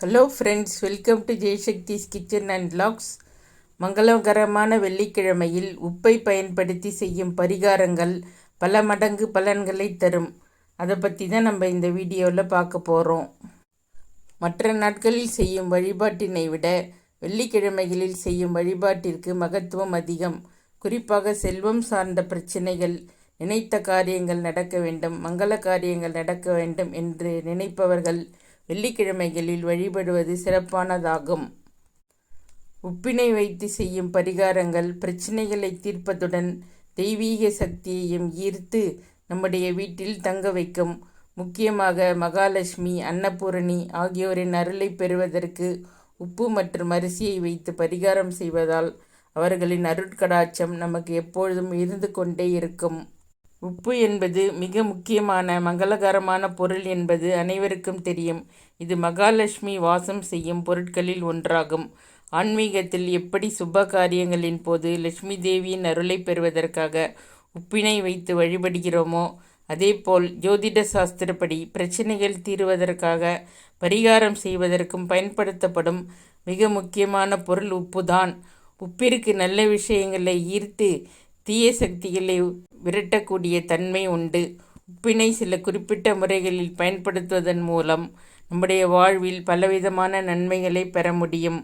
Hello friends welcome to Jaisakthi's kitchen and vlogs மங்களகரமான வெள்ளிக்கிழமையில் உப்பை பயன்படுத்தி செய்யும் பரிகாரங்கள் பல மடங்கு பலன்களை தரும். அதை பற்றி தான் நம்ம இந்த வீடியோவில் பார்க்க போகிறோம் மற்ற நாட்களில் செய்யும் வழிபாட்டினை விட வெள்ளிக்கிழமைகளில் செய்யும் வழிபாட்டிற்கு மகத்துவம் அதிகம். குறிப்பாக செல்வம் சார்ந்த பிரச்சனைகள் நினைத்த காரியங்கள் நடக்க வேண்டும் மங்கள காரியங்கள் நடக்க வேண்டும் என்று நினைப்பவர்கள் வெள்ளிக்கிழமைகளில் வழிபடுவது சிறப்பானதாகும். உப்பினை வைத்து செய்யும் பரிகாரங்கள் பிரச்சனைகளை தீர்ப்பதுடன் தெய்வீக சக்தியையும் ஈர்த்து நம்முடைய வீட்டில் தங்க வைக்கும். முக்கியமாக மகாலட்சுமி அன்னபூரணி ஆகியோரின் அருளை பெறுவதற்கு உப்பு மற்றும் அரிசியை வைத்து பரிகாரம் செய்வதால் அவர்களின் அருட்கடாட்சம் நமக்கு எப்பொழுதும் இருந்து கொண்டே இருக்கும். உப்பு என்பது மிக முக்கியமான மங்களகரமான பொருள் என்பது அனைவருக்கும் தெரியும். இது மகாலட்சுமி வாசம் செய்யும் பொருட்களில் ஒன்றாகும். ஆன்மீகத்தில் எப்படி சுப காரியங்களின் போது லட்சுமி தேவியின் அருளை பெறுவதற்காக உப்பினை வைத்து வழிபடுகிறோமோ அதேபோல் ஜோதிட சாஸ்திரப்படி பிரச்சனைகள் தீருவதற்காக பரிகாரம் செய்வதற்கும் பயன்படுத்தப்படும் மிக முக்கியமான பொருள் உப்புதான். உப்பிற்கு நல்ல விஷயங்களை ஈர்த்து தீய சக்திகளை விரட்டக்கூடிய தன்மை உண்டு. உப்பினை சில குறிப்பிட்ட முறைகளில் பயன்படுத்துவதன் மூலம் நம்முடைய வாழ்வில் பலவிதமான நன்மைகளை பெற முடியும்.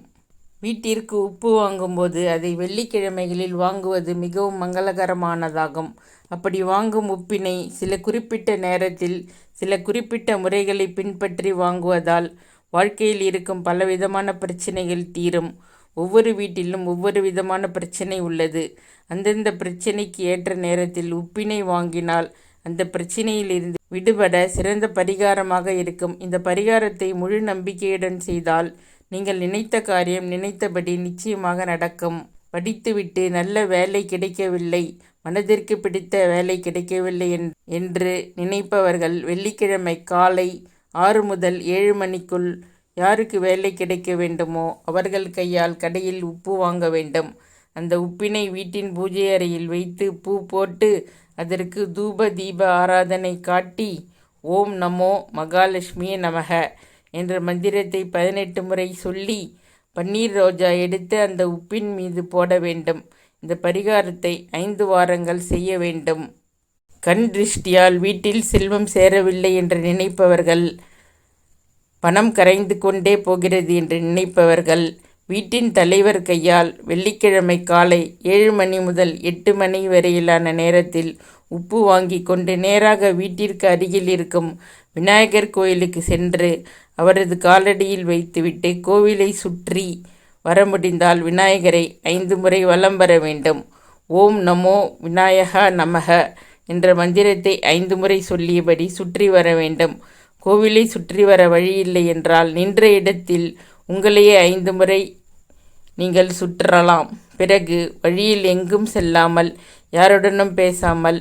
வீட்டிற்கு உப்பு வாங்கும்போது அதை வெள்ளிக்கிழமைகளில் வாங்குவது மிகவும் மங்களகரமானதாகும். அப்படி வாங்கும் உப்பினை சில குறிப்பிட்ட நேரத்தில் சில குறிப்பிட்ட முறைகளை பின்பற்றி வாங்குவதால் வாழ்க்கையில் இருக்கும் பலவிதமான பிரச்சனைகள் தீரும். ஒவ்வொரு வீட்டிலும் ஒவ்வொரு விதமான பிரச்சனை உள்ளது. அந்தந்த பிரச்சனைக்கு ஏற்ற நேரத்தில் உப்பினை வாங்கினால் அந்த பிரச்சனையிலிருந்து விடுபட சிறந்த பரிகாரமாக இருக்கும். இந்த பரிகாரத்தை முழு நம்பிக்கையுடன் செய்தால் நீங்கள் நினைத்த காரியம் நினைத்தபடி நிச்சயமாக நடக்கும். படித்துவிட்டு நல்ல வேலை கிடைக்கவில்லை மனதிற்கு பிடித்த வேலை கிடைக்கவில்லை என்று நினைப்பவர்கள் வெள்ளிக்கிழமை காலை ஆறு முதல் ஏழு மணிக்குள் யாருக்கு வேலை கிடைக்க வேண்டுமோ அவர்கள் கையால் கடையில் உப்பு வாங்க வேண்டும். அந்த உப்பினை வீட்டின் பூஜை அறையில் வைத்து பூ போட்டு அதற்கு தூப தீப ஆராதனை காட்டி ஓம் நமோ மகாலட்சுமியே நமக என்ற மந்திரத்தை பதினெட்டு முறை சொல்லி பன்னீர் ரோஜா எடுத்து அந்த உப்பின் மீது போட வேண்டும். இந்த பரிகாரத்தை ஐந்து வாரங்கள் செய்ய வேண்டும். கண் திருஷ்டியால் வீட்டில் செல்வம் சேரவில்லை என்று நினைப்பவர்கள் பணம் கரைந்து கொண்டே போகிறது என்று நினைப்பவர்கள் வீட்டின் தலைவர் கையால் வெள்ளிக்கிழமை காலை ஏழு மணி முதல் எட்டு மணி வரையிலான நேரத்தில் உப்பு வாங்கி கொண்டு நேராக வீட்டிற்கு அருகில் இருக்கும் விநாயகர் கோயிலுக்கு சென்று அவரது காலடியில் வைத்துவிட்டு கோவிலை சுற்றி வர முடிந்தால் விநாயகரை ஐந்து முறை வலம் வர வேண்டும். ஓம் நமோ விநாயகா நமக என்ற மந்திரத்தை ஐந்து முறை சொல்லியபடி சுற்றி வர வேண்டும். கோவிலை சுற்றி வர வழியில்லை என்றால் நின்ற இடத்தில் உங்களையே ஐந்து முறை நீங்கள் சுற்றலாம். பிறகு வழியில் எங்கும் செல்லாமல் யாருடனும் பேசாமல்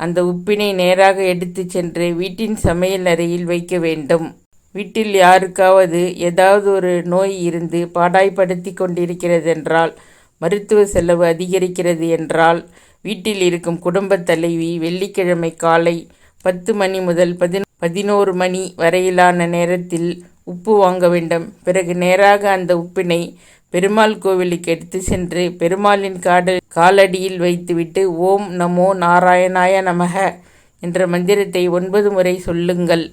அந்த உப்பினை நேராக எடுத்து சென்று வீட்டின் சமையல் அறையில் வைக்க வேண்டும். வீட்டில் யாருக்காவது ஏதாவது ஒரு நோய் இருந்து பாடாய்படுத்தி கொண்டிருக்கிறது என்றால் மருத்துவ செலவு அதிகரிக்கிறது என்றால் வீட்டில் இருக்கும் குடும்பத் தலைவி வெள்ளிக்கிழமை காலை பத்து மணி முதல் பதினொன்று பதினோரு மணி வரையிலான நேரத்தில் உப்பு வாங்க வேண்டும். பிறகு நேராக அந்த உப்பினை பெருமாள் கோவிலுக்கு எடுத்து சென்று பெருமாளின் காட காலடியில் வைத்துவிட்டு ஓம் நமோ நாராயணாய நமக என்ற மந்திரத்தை ஒன்பது முறை சொல்லுங்கள்.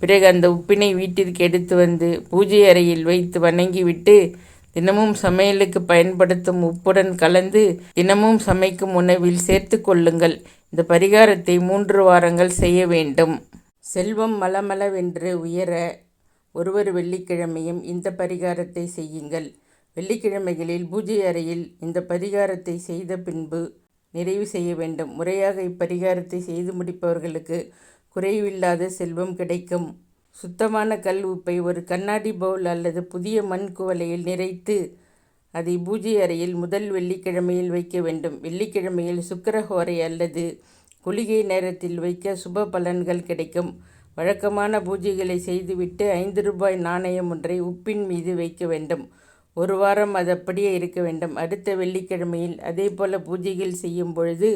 பிறகு அந்த உப்பினை வீட்டிற்கு எடுத்து வந்து பூஜை அறையில் வைத்து வணங்கிவிட்டு தினமும் சமையலுக்கு பயன்படுத்தும் உப்புடன் கலந்து தினமும் சமைக்கும் உணவில் சேர்த்து கொள்ளுங்கள். இந்த பரிகாரத்தை மூன்று வாரங்கள் செய்ய வேண்டும். செல்வம் மலமளவென்று உயர ஒருவர் வெள்ளிக்கிழமையும் இந்த பரிகாரத்தை செய்யுங்கள். வெள்ளிக்கிழமைகளில் பூஜை அறையில் இந்த பரிகாரத்தை செய்த பின்பு நிறைவு செய்ய வேண்டும். முறையாக இப்பரிகாரத்தை செய்து முடிப்பவர்களுக்கு குறைவில்லாத செல்வம் கிடைக்கும். சுத்தமான கல் உப்பை ஒரு கண்ணாடி பவுல் அல்லது புதிய மண் குவலையில் நிறைத்து அதை பூஜை அறையில் முதல் வெள்ளிக்கிழமையில் வைக்க வேண்டும். வெள்ளிக்கிழமையில் சுக்கரஹோரை அல்லது குளிகை நேரத்தில் வைக்க சுப பலன்கள் கிடைக்கும். வழக்கமான பூஜைகளை செய்துவிட்டு ஐந்து ரூபாய் நாணயம் ஒன்றை உப்பின் மீது வைக்க வேண்டும். ஒரு வாரம் அது அப்படியே இருக்க வேண்டும். அடுத்த வெள்ளிக்கிழமையில் அதே போல பூஜைகள் செய்யும் பொழுது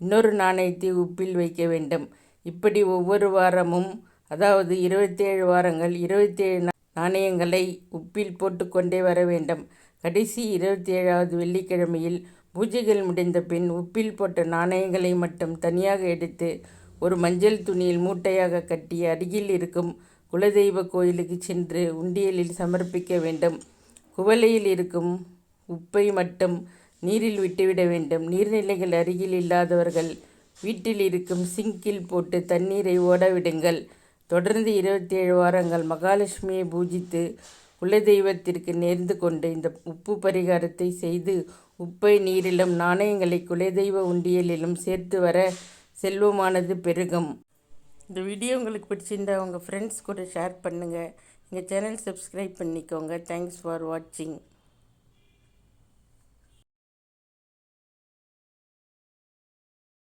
இன்னொரு நாணயத்தை உப்பில் வைக்க வேண்டும். இப்படி ஒவ்வொரு வாரமும் அதாவது இருபத்தேழு வாரங்கள் இருபத்தேழு நாணயங்களை உப்பில் போட்டுக்கொண்டே வர வேண்டும். கடைசி இருபத்தி ஏழாவது வெள்ளிக்கிழமையில் பூஜைகள் முடிந்த பின் உப்பில் போட்ட நாணயங்களை மட்டும் தனியாக எடுத்து ஒரு மஞ்சள் துணியில் மூட்டையாக கட்டி அருகில் இருக்கும் குலதெய்வ கோயிலுக்கு சென்று உண்டியலில் சமர்ப்பிக்க வேண்டும். குவளையில் இருக்கும் உப்பை மட்டும் நீரில் விட்டுவிட வேண்டும். நீர்நிலைகள் அருகில் இல்லாதவர்கள் வீட்டில் இருக்கும் சிங்கில் போட்டு தண்ணீரை ஓட விடுங்கள். தொடர்ந்து இருபத்தி ஏழு வாரங்கள் மகாலட்சுமியை பூஜித்து குலதெய்வத்திற்கு நேர்ந்து கொண்டு இந்த உப்பு பரிகாரத்தை செய்து உப்பை நீரிலும் நாணயங்களை குலதெய்வ உண்டியலிலும் சேர்த்து வர செல்வமானது பெருகும். இந்த வீடியோ உங்களுக்கு பிடிச்சிருந்தா உங்கள் ஃப்ரெண்ட்ஸ் கூட ஷேர் பண்ணுங்கள் எங்கள் சேனல் சப்ஸ்கிரைப் பண்ணிக்கோங்க. தேங்க்ஸ் ஃபார் வாட்சிங்